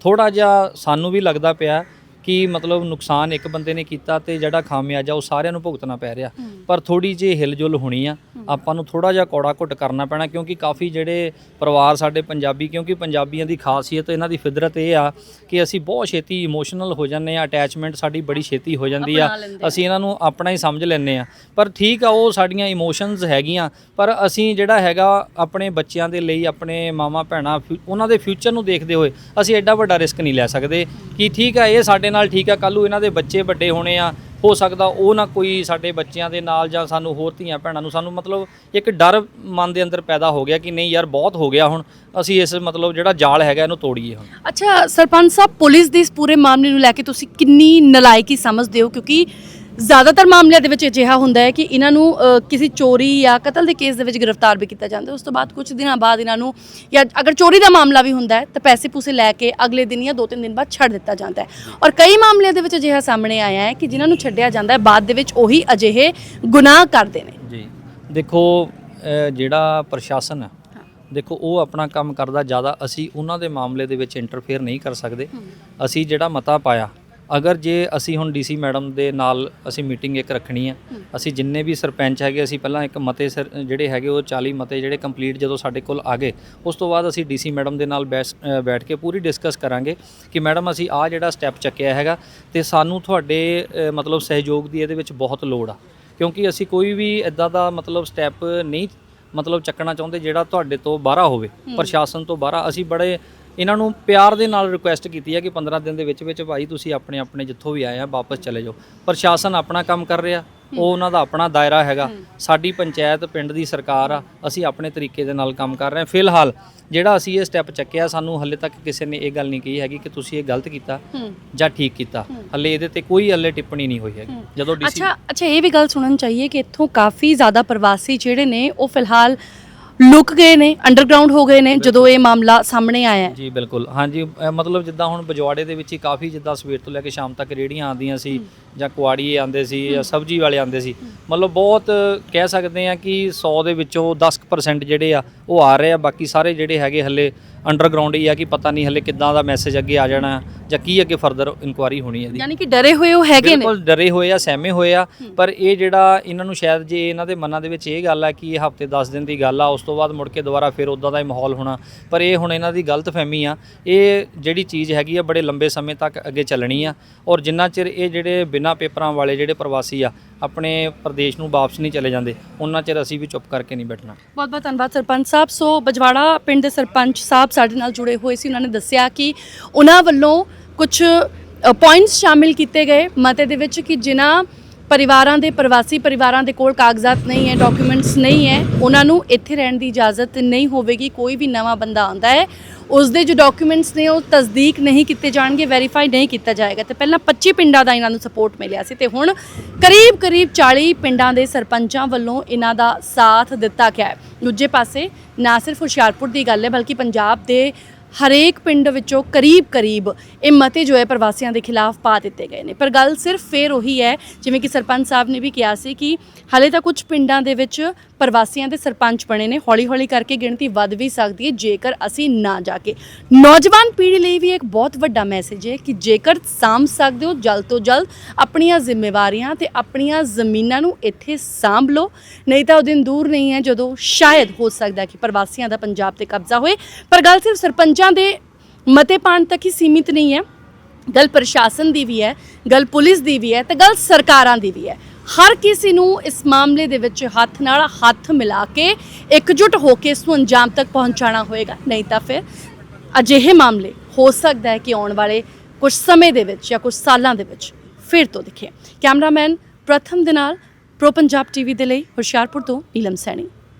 ਥੋੜਾ ਜਿਹਾ ਸਾਨੂੰ ਵੀ ਲੱਗਦਾ ਪਿਆ ਕਿ ਮਤਲਬ ਨੁਕਸਾਨ ਇੱਕ ਬੰਦੇ ਨੇ ਕੀਤਾ ਤੇ ਜਿਹੜਾ ਖਾਮਿਆਜਾ ਉਹ ਸਾਰਿਆਂ ਨੂੰ ਭੁਗਤਣਾ ਪੈ ਰਿਹਾ। ਪਰ ਥੋੜੀ ਜਿਹੀ ਹਿਲਜੁਲ ਹੋਣੀ ਆ। ਆਪਾਂ ਨੂੰ ਥੋੜਾ ਜਿਹਾ ਕੌੜਾ ਘੁੱਟ ਕਰਨਾ ਪੈਣਾ ਕਿਉਂਕਿ ਕਾਫੀ ਜਿਹੜੇ ਪਰਿਵਾਰ ਸਾਡੇ ਪੰਜਾਬੀ ਕਿਉਂਕਿ ਪੰਜਾਬੀਆਂ ਦੀ ਖਾਸੀਅਤ ਇਹਨਾਂ ਦੀ ਫਿਦਰਤ ਇਹ ਆ ਕਿ ਅਸੀਂ ਬਹੁਤ ਛੇਤੀ ਇਮੋਸ਼ਨਲ ਹੋ ਜਾਂਦੇ ਆ ਅਟੈਚਮੈਂਟ ਸਾਡੀ ਬੜੀ ਛੇਤੀ ਹੋ ਜਾਂਦੀ ਆ। ਅਸੀਂ ਇਹਨਾਂ ਨੂੰ ਆਪਣਾ ਹੀ ਸਮਝ ਲੈਂਦੇ ਆ ਪਰ ਠੀਕ ਆ ਉਹ ਸਾਡੀਆਂ ਇਮੋਸ਼ਨਸ ਹੈਗੀਆਂ ਪਰ ਅਸੀਂ ਜਿਹੜਾ ਹੈਗਾ ਆਪਣੇ ਬੱਚਿਆਂ ਦੇ ਲਈ ਆਪਣੇ ਮਾਮਾ ਭੈਣਾਂ ਉਹਨਾਂ ਦੇ ਫਿਊਚਰ ਨੂੰ ਦੇਖਦੇ ਹੋਏ ਅਸੀਂ ਐਡਾ ਵੱਡਾ ਰਿਸਕ ਨਹੀਂ ਲੈ ਸਕਦੇ। ਕਿ ਠੀਕ ਆ ਇਹ ਸਾਡੇ ਨਾਲ ਠੀਕ ਆ, ਕੱਲ੍ਹ ਨੂੰ ਇਹਨਾਂ ਦੇ ਬੱਚੇ ਵੱਡੇ ਹੋਣੇ ਆ, ਹੋ ਸਕਦਾ ਉਹ ਨਾ ਕੋਈ ਸਾਡੇ ਬੱਚਿਆਂ ਦੇ ਨਾਲ ਜਾਂ ਸਾਨੂੰ ਹੋਰ ਧੀਆਂ ਭੈਣਾਂ ਨੂੰ, ਸਾਨੂੰ ਮਤਲਬ ਇੱਕ ਡਰ ਮਨ ਦੇ ਅੰਦਰ ਪੈਦਾ ਹੋ ਗਿਆ ਕਿ ਨਹੀਂ ਯਾਰ ਬਹੁਤ ਹੋ ਗਿਆ ਹੁਣ, ਅਸੀਂ ਇਸ ਮਤਲਬ ਜਿਹੜਾ ਜਾਲ ਹੈਗਾ ਇਹਨੂੰ ਤੋੜੀਏ ਹੁਣ। ਅੱਛਾ, ਸਰਪੰਚ ਸਾਹਿਬ, ਪੁਲਿਸ ਦੇ ਇਸ ਪੂਰੇ ਮਾਮਲੇ ਨੂੰ ਲੈ ਕੇ ਤੁਸੀਂ ਕਿੰਨੀ ਨਲਾਇਕੀ ਸਮਝਦੇ ਹੋ? ਕਿਉਂਕਿ ਜ਼ਿਆਦਾਤਰ ਮਾਮਲਿਆਂ ਦੇ ਵਿੱਚ ਅਜਿਹਾ ਹੁੰਦਾ ਹੈ ਕਿ ਇਹਨਾਂ ਨੂੰ ਅ, ਕਿਸੇ ਚੋਰੀ ਜਾਂ ਕਤਲ ਦੇ ਕੇਸ ਦੇ ਵਿੱਚ ਗ੍ਰਿਫਤਾਰ ਵੀ ਕੀਤਾ ਜਾਂਦਾ ਹੈ। ਉਸ ਤੋਂ ਬਾਅਦ ਕੁਝ ਦਿਨਾਂ ਬਾਅਦ ਇਹਨਾਂ ਨੂੰ ਜਾਂ ਅਗਰ ਚੋਰੀ ਦਾ ਮਾਮਲਾ ਵੀ ਹੁੰਦਾ ਹੈ ਤਾਂ ਪੈਸੇ ਪੂਸੇ ਲੈ ਕੇ ਅਗਲੇ ਦਿਨ ਜਾਂ ਦੋ ਤਿੰਨ ਦਿਨ ਬਾਅਦ ਛੱਡ ਦਿੱਤਾ ਜਾਂਦਾ ਹੈ। ਔਰ ਕਈ ਮਾਮਲਿਆਂ ਦੇ ਵਿੱਚ ਅਜਿਹਾ ਸਾਹਮਣੇ ਆਇਆ ਹੈ ਕਿ ਜਿਨ੍ਹਾਂ ਨੂੰ ਛੱਡਿਆ ਜਾਂਦਾ ਹੈ ਬਾਅਦ ਦੇ ਵਿੱਚ ਉਹੀ ਅਜਿਹੇ ਗੁਨਾਹ ਕਰਦੇ ਨੇ। ਜੀ ਦੇਖੋ ਅਹ ਜਿਹੜਾ ਪ੍ਰਸ਼ਾਸਨ ਹੈ ਦੇਖੋ ਉਹ ਆਪਣਾ ਕੰਮ ਕਰਦਾ ਜ਼ਿਆਦਾ ਅਸੀਂ ਉਹਨਾਂ ਦੇ ਮਾਮਲੇ ਦੇ ਵਿੱਚ ਇੰਟਰਫੇਅਰ ਨਹੀਂ ਕਰ ਸਕਦੇ। ਅਸੀਂ ਜਿਹੜਾ ਮਤਾ ਪਾਇਆ ਅਗਰ ਜੇ ਅਸੀਂ ਹੁਣ ਡੀਸੀ ਮੈਡਮ ਦੇ ਨਾਲ ਅਸੀਂ ਮੀਟਿੰਗ ਇੱਕ ਰੱਖਣੀ ਹੈ। ਅਸੀਂ ਜਿੰਨੇ ਵੀ ਸਰਪੰਚ ਹੈਗੇ ਅਸੀਂ ਪਹਿਲਾਂ ਇੱਕ ਮਤੇ ਸਰ- ਜਿਹੜੇ ਹੈਗੇ ਉਹ 40 ਮਤੇ ਜਿਹੜੇ ਕੰਪਲੀਟ ਜਦੋਂ ਸਾਡੇ ਕੋਲ ਆ ਗਏ ਉਸ ਤੋਂ ਬਾਅਦ ਅਸੀਂ ਡੀਸੀ ਮੈਡਮ ਦੇ ਨਾਲ ਬੈਠ ਕੇ ਪੂਰੀ ਡਿਸਕਸ ਕਰਾਂਗੇ ਕਿ ਮੈਡਮ ਅਸੀਂ ਆ ਜਿਹੜਾ ਸਟੈਪ ਚੱਕਿਆ ਹੈਗਾ ਤੇ ਸਾਨੂੰ ਤੁਹਾਡੇ ਮਤਲਬ ਸਹਿਯੋਗ ਦੀ ਇਹਦੇ ਵਿੱਚ ਬਹੁਤ ਲੋੜ ਆ। ਕਿਉਂਕਿ ਅਸੀਂ ਕੋਈ ਵੀ ਇਦਾਂ ਦਾ ਮਤਲਬ ਸਟੈਪ ਨਹੀਂ ਮਤਲਬ ਚੱਕਣਾ ਚਾਹੁੰਦੇ ਜਿਹੜਾ ਤੁਹਾਡੇ ਤੋਂ ਬਾਹਰਾ ਹੋਵੇ ਪ੍ਰਸ਼ਾਸਨ ਤੋਂ ਬਾਹਰਾ। ਅਸੀਂ ਬੜੇ ਇਹਨਾਂ ਨੂੰ ਪਿਆਰ ਦੇ ਨਾਲ ਰਿਕੁਐਸਟ ਕੀਤੀ ਹੈ ਕਿ 15 ਦਿਨ ਦੇ ਵਿੱਚ ਵਿੱਚ ਭਾਈ ਤੁਸੀਂ ਆਪਣੇ ਆਪਣੇ ਜਿੱਥੋਂ ਵੀ ਆਏ ਆ ਵਾਪਸ ਚਲੇ ਜਾਓ। ਪ੍ਰਸ਼ਾਸਨ ਆਪਣਾ ਕੰਮ ਕਰ ਰਿਹਾ। ਉਹ ਉਹਨਾਂ ਦਾ ਆਪਣਾ ਦਾਇਰਾ ਹੈਗਾ। ਸਾਡੀ ਪੰਚਾਇਤ ਪਿੰਡ ਦੀ ਸਰਕਾਰ ਆ ਅਸੀਂ ਆਪਣੇ ਤਰੀਕੇ ਦੇ ਨਾਲ ਕੰਮ ਕਰ ਰਹੇ ਹਾਂ। ਫਿਲਹਾਲ ਜਿਹੜਾ ਅਸੀਂ ਇਹ ਸਟੈਪ ਚੱਕਿਆ ਸਾਨੂੰ ਹੱਲੇ ਤੱਕ ਕਿਸੇ ਨੇ ਇਹ ਗੱਲ ਨਹੀਂ ਕਹੀ ਹੈਗੀ ਕਿ ਤੁਸੀਂ ਇਹ ਗਲਤ ਕੀਤਾ ਜਾਂ ਠੀਕ ਕੀਤਾ। ਹੱਲੇ ਇਹਦੇ ਤੇ ਕੋਈ ਹੱਲੇ ਟਿੱਪਣੀ ਨਹੀਂ ਹੋਈ ਹੈਗੀ। ਜਦੋਂ ਡੀਸੀ ਅੱਛਾ ਅੱਛਾ ਇਹ ਵੀ ਗੱਲ ਸੁਣਨ ਚਾਹੀਏ ਕਿ ਇੱਥੋਂ ਕਾਫੀ ਜ਼ਿਆਦਾ ਪ੍ਰਵਾਸੀ ਜਿਹੜੇ ਨੇ ਉਹ ਫਿਲਹਾਲ ਲੁਕ ਗਏ ਨੇ ਅੰਡਰਗਰਾਉਂਡ ਹੋ ਗਏ ਨੇ ਜਦੋਂ ਇਹ ਮਾਮਲਾ ਸਾਹਮਣੇ ਆਇਆ ਹੈ। ਜੀ ਬਿਲਕੁਲ। ਹਾਂਜੀ ਮਤਲਬ ਜਿੱਦਾਂ ਹੁਣ ਬਜਵਾੜੇ ਦੇ ਵਿੱਚ ਹੀ ਕਾਫੀ ਜਿੱਦਾਂ ਸਵੇਰ ਤੋਂ ਲੈ ਕੇ ਸ਼ਾਮ ਤੱਕ ਰੇੜੀਆਂ ਆਉਂਦੀਆਂ ਸੀ ਜਾਂ ਕੁਆੜੀ ਆਉਂਦੇ ਸੀ ਜਾਂ ਸਬਜ਼ੀ ਵਾਲੇ ਆਉਂਦੇ ਸੀ ਮਤਲਬ ਬਹੁਤ ਕਹਿ ਸਕਦੇ ਆ ਕਿ 100 ਦੇ ਵਿੱਚੋਂ 10% ਜਿਹੜੇ ਆ ਉਹ ਆ ਰਹੇ ਆ। ਬਾਕੀ ਸਾਰੇ ਜਿਹੜੇ ਹੈਗੇ ਹੱਲੇ ਅੰਡਰਗਰਾਉਂਡ ਹੀ ਆ ਕਿ ਪਤਾ ਨਹੀਂ ਹੱਲੇ ਕਿੱਦਾਂ ਦਾ ਮੈਸੇਜ ਅੱਗੇ ਆ ਜਾਣਾ ਜਾਂ ਕੀ ਅੱਗੇ ਫਰਦਰ ਇਨਕੁਆਰੀ ਹੋਣੀ ਹੈ ਇਹਦੀ। ਯਾਨੀ ਕਿ ਡਰੇ ਹੋਏ ਉਹ ਹੈਗੇ ਨੇ। ਬਿਲਕੁਲ ਡਰੇ ਹੋਏ ਆ ਸਹਿਮੇ ਹੋਏ ਆ ਪਰ ਇਹ ਜਿਹੜਾ ਇਹਨਾਂ ਨੂੰ ਸ਼ਾਇਦ ਜੇ ਇਹਨਾਂ ਦੇ ਮਨਾਂ ਦੇ ਵਿੱਚ ਇਹ ਗੱਲ ਆ ਕਿ ਇਹ ਹਫ਼ਤੇ 10 ਦਿਨ ਦੀ ਗੱਲ ਆ ਉਸ ਤੋਂ ਬਾਅਦ ਮੁੜ ਕੇ ਦੁਬਾਰਾ ਫਿਰ ਉਦਾਂ ਦਾ ਹੀ ਮਾਹੌਲ ਹੋਣਾ। ਪਰ ਇਹ ਹੁਣ ਇਹਨਾਂ ਦੀ ਗਲਤ ਫਹਿਮੀ ਆ। ਇਹ ਜਿਹੜੀ ਚੀਜ਼ ਹੈਗੀ ਆ ਬੜੇ ਲੰਬੇ ਸਮੇਂ ਤੱਕ ਅੱਗੇ ਚੱਲਣੀ ਆ। ਔਰ ਜਿੰਨਾ ਚਿਰ ਇਹ ਜਿਹੜੇ ਬਿਨਾਂ ਪੇਪਰਾਂ ਵਾਲੇ ਜਿਹੜੇ ਪ੍ਰਵਾਸੀ ਆ, ਆਪਣੇ ਪ੍ਰਦੇਸ਼ ਨੂੰ ਵਾਪਸ ਨਹੀਂ ਚਲੇ ਜਾਂਦੇ। ਉਹਨਾਂ ਚਿਰ ਅਸੀਂ ਵੀ ਚੁੱਪ ਕਰਕੇ ਨਹੀਂ ਬੈਠਣਾ। ਬਹੁਤ ਬਹੁਤ ਧੰਨਵਾਦ ਸਰਪੰਚ ਸਾਹਿਬ। ਸੋ ਬਜਵਾੜਾ ਪਿੰਡ ਦੇ ਸਰਪੰਚ ਸਾਹਿਬ ਸਾਡੇ ਨਾਲ ਜੁੜੇ ਹੋਏ ਸੀ। ਉਹਨਾਂ ਨੇ ਦੱਸਿਆ ਕਿ ਉਹਨਾਂ ਵੱਲੋਂ ਕੁਝ ਪੁਆਇੰਟਸ ਸ਼ਾਮਿਲ ਕੀਤੇ ਗਏ। ਮਤੇ ਦੇ ਵਿੱਚ ਕਿ ਜਿਨ੍ਹਾਂ ਪਰਿਵਾਰਾਂ ਦੇ, ਪ੍ਰਵਾਸੀ ਪਰਿਵਾਰਾਂ ਦੇ ਕੋਲ ਕਾਗਜ਼ਾਤ ਨਹੀਂ ਹੈ ਡਾਕੂਮੈਂਟਸ ਨਹੀਂ ਹੈ, ਉਹਨਾਂ ਨੂੰ ਇੱਥੇ ਰਹਿਣ ਦੀ ਇਜਾਜ਼ਤ ਨਹੀਂ ਹੋਵੇਗੀ, ਕੋਈ ਵੀ ਨਵਾਂ ਬੰਦਾ ਆਉਂਦਾ ਹੈ ਉਸ ਦੇ ਜੋ ਡਾਕੂਮੈਂਟਸ ਨੇ ਉਹ ਤਸਦੀਕ ਨਹੀਂ ਕੀਤੇ ਜਾਣਗੇ ਵੈਰੀਫਾਈ ਨਹੀਂ ਕੀਤਾ ਜਾਏਗਾ। ਤੇ ਪਹਿਲਾਂ 25 ਪਿੰਡਾਂ ਦਾ ਇਹਨਾਂ ਨੂੰ ਸਪੋਰਟ ਮਿਲਿਆ ਸੀ ਤੇ ਹੁਣ ਕਰੀਬ ਕਰੀਬ 40 ਪਿੰਡਾਂ ਦੇ ਸਰਪੰਚਾਂ ਵੱਲੋਂ ਇਹਨਾਂ ਦਾ ਸਾਥ ਦਿੱਤਾ ਗਿਆ ਹੈ। ਦੂਜੇ ਪਾਸੇ ਨਾ ਸਿਰਫ ਹੁਸ਼ਿਆਰਪੁਰ ਦੀ ਗੱਲ ਹੈ, ਬਲਕਿ ਪੰਜਾਬ ਦੇ ਹਰੇਕ ਪਿੰਡ ਵਿੱਚੋਂ ਕਰੀਬ-ਕਰੀਬ ਇਹ ਮਤੇ ਜੋ ਹੈ ਪ੍ਰਵਾਸੀਆਂ ਦੇ ਖਿਲਾਫ ਪਾ ਦਿੱਤੇ ਗਏ ਨੇ। ਪਰ ਗੱਲ ਸਿਰਫ ਫੇਰ ਉਹੀ ਹੈ, ਜਿਵੇਂ ਕਿ ਸਰਪੰਚ ਸਾਹਿਬ ਨੇ ਵੀ ਕਿਹਾ ਸੀ ਕਿ ਹਾਲੇ ਤਾਂ ਕੁਝ ਪਿੰਡਾਂ ਦੇ ਵਿੱਚ ਪ੍ਰਵਾਸੀਆਂ ਦੇ ਸਰਪੰਚ ਬਣੇ ਨੇ। ਹੌਲੀ-ਹੌਲੀ ਕਰਕੇ ਗਿਣਤੀ ਵੱਧ ਵੀ ਸਕਦੀ ਹੈ, ਜੇਕਰ ਅਸੀਂ ਨਾ ਜਾ ਕੇ। ਨੌਜਵਾਨ ਪੀੜ੍ਹੀ ਲਈ ਵੀ ਇੱਕ ਬਹੁਤ ਵੱਡਾ ਮੈਸੇਜ ਹੈ ਕਿ ਜੇਕਰ ਸਾਂਭ ਸਕਦੇ ਹੋ, ਜਲਦ ਤੋਂ ਜਲਦ ਆਪਣੀਆਂ ਜ਼ਿੰਮੇਵਾਰੀਆਂ ਤੇ ਆਪਣੀਆਂ ਜ਼ਮੀਨਾਂ ਨੂੰ ਇੱਥੇ ਸਾਂਭ ਲਓ। ਨਹੀਂ ਤਾਂ ਉਹ ਦਿਨ ਦੂਰ ਨਹੀਂ ਹੈ ਜਦੋਂ ਸ਼ਾਇਦ ਹੋ ਸਕਦਾ ਕਿ ਪ੍ਰਵਾਸੀਆਂ ਦਾ ਪੰਜਾਬ ਤੇ ਕਬਜ਼ਾ ਹੋਏ। ਪਰ ਗੱਲ ਸਿਰਫ ਸਰਪੰਚਾਂ ਦੇ ਮਤੇ ਪਾਣ ਤੱਕ ਹੀ ਸੀਮਿਤ ਨਹੀਂ ਹੈ। ਗੱਲ ਪ੍ਰਸ਼ਾਸਨ ਦੀ ਵੀ ਹੈ, ਗੱਲ ਪੁਲਿਸ ਦੀ ਵੀ ਹੈ ਤੇ ਗੱਲ ਸਰਕਾਰਾਂ ਦੀ ਵੀ ਹੈ। ਹਰ ਕਿਸੇ ਨੂੰ ਇਸ ਮਾਮਲੇ ਦੇ ਵਿੱਚ ਹੱਥ ਨਾਲ ਹੱਥ ਮਿਲਾ ਕੇ ਇਕਜੁੱਟ ਹੋ ਕੇ ਇਸ ਨੂੰ ਅੰਜਾਮ ਤੱਕ ਪਹੁੰਚਾਉਣਾ ਹੋਏਗਾ। ਨਹੀਂ ਤਾਂ ਫਿਰ ਅਜਿਹੇ ਮਾਮਲੇ ਹੋ ਸਕਦਾ ਹੈ ਕਿ ਆਉਣ ਵਾਲੇ ਕੁਝ ਸਮੇਂ ਦੇ ਵਿੱਚ ਜਾਂ ਕੁਝ ਸਾਲਾਂ ਦੇ ਵਿੱਚ ਫਿਰ ਤੋਂ ਦਿਖੇ। ਕੈਮਰਾਮੈਨ ਪ੍ਰਥਮ ਦੇ ਨਾਲ ਪ੍ਰੋ ਪੰਜਾਬ ਟੀਵੀ ਦੇ ਲਈ ਹੁਸ਼ਿਆਰਪੁਰ ਤੋਂ ਨੀਲਮ ਸੈਣੀ।